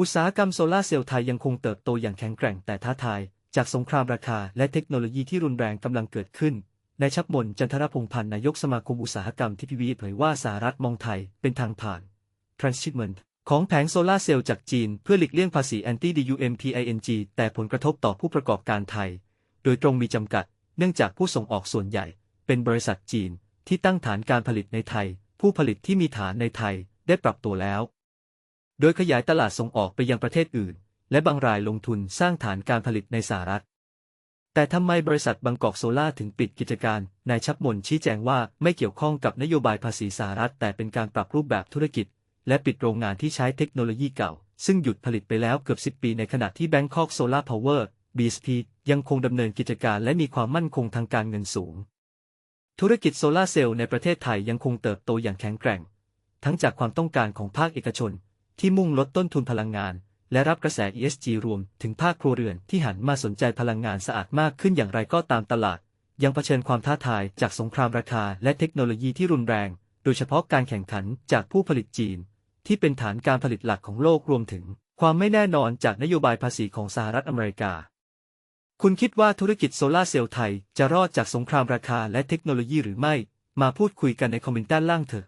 อุตสาหกรรมโซลาเซลล์ไทยยังคงเติบโตอย่างแข็งแกร่งแต่ท้าทาย จากสงครามราคาและเทคโนโลยีที่รุนแรงกำลังเกิดขึ้นนายชับมนจันทรพงพันธ์นายกสมาคมอุตสาหกรรมทีพีวีเผยว่าสหรัฐมองไทยเป็นทางผ่าน transshipment ของแผงโซลาเซลล์จากจีนเพื่อหลีกเลี่ยงภาษี anti dumping แต่ผลกระทบต่อผู้ประกอบการไทย โดยตรงมีจำกัด เนื่องจากผู้ส่งออกส่วนใหญ่ เป็นบริษัทจีนที่ตั้งฐานการผลิตในไทย ผู้ผลิตที่มีฐานในไทยได้ปรับตัวแล้ว โดยขยายตลาดส่งออกไปยังประเทศอื่น และบางรายลงทุนสร้างฐานการผลิตในสหรัฐ แต่ทำไมบริษัทบางกอกโซล่าถึงปิดกิจการ นายชับมนชี้แจงว่าไม่เกี่ยวข้องกับนโยบายภาษีสหรัฐ แต่เป็นการปรับรูปแบบธุรกิจ และปิดโรงงานที่ใช้เทคโนโลยีเก่า ซึ่งหยุดผลิตไปแล้วเกือบ 10 ปีในขณะที่ Bangkok Solar Power BSP ยังคงดำเนินกิจการและมีความมั่นคงทางการเงินสูง ธุรกิจโซลาร์เซลล์ในประเทศไทยยังคงเติบโตอย่างแข็งแกร่ง ทั้งจากความต้องการของภาคเอกชน ที่มุ่งลดต้นทุนพลังงาน และรับกระแส ESG รวมถึงภาคครัวเรือนที่หันมาสนใจพลังงานสะอาดมากขึ้นอย่างไรก็ตามตลาด ยังเผชิญความท้าทายจากสงครามราคาและเทคโนโลยีที่รุนแรง โดยเฉพาะการแข่งขันจากผู้ผลิตจีน ที่เป็นฐานการผลิตหลักของโลกรวมถึง ความไม่แน่นอนจากนโยบายภาษีของสหรัฐอเมริกา คุณคิดว่าธุรกิจโซลาร์เซลล์ไทยจะรอดจากสงครามราคาและเทคโนโลยีหรือไม่ มาพูดคุยกันในคอมเมนต์ด้านล่างเถอะ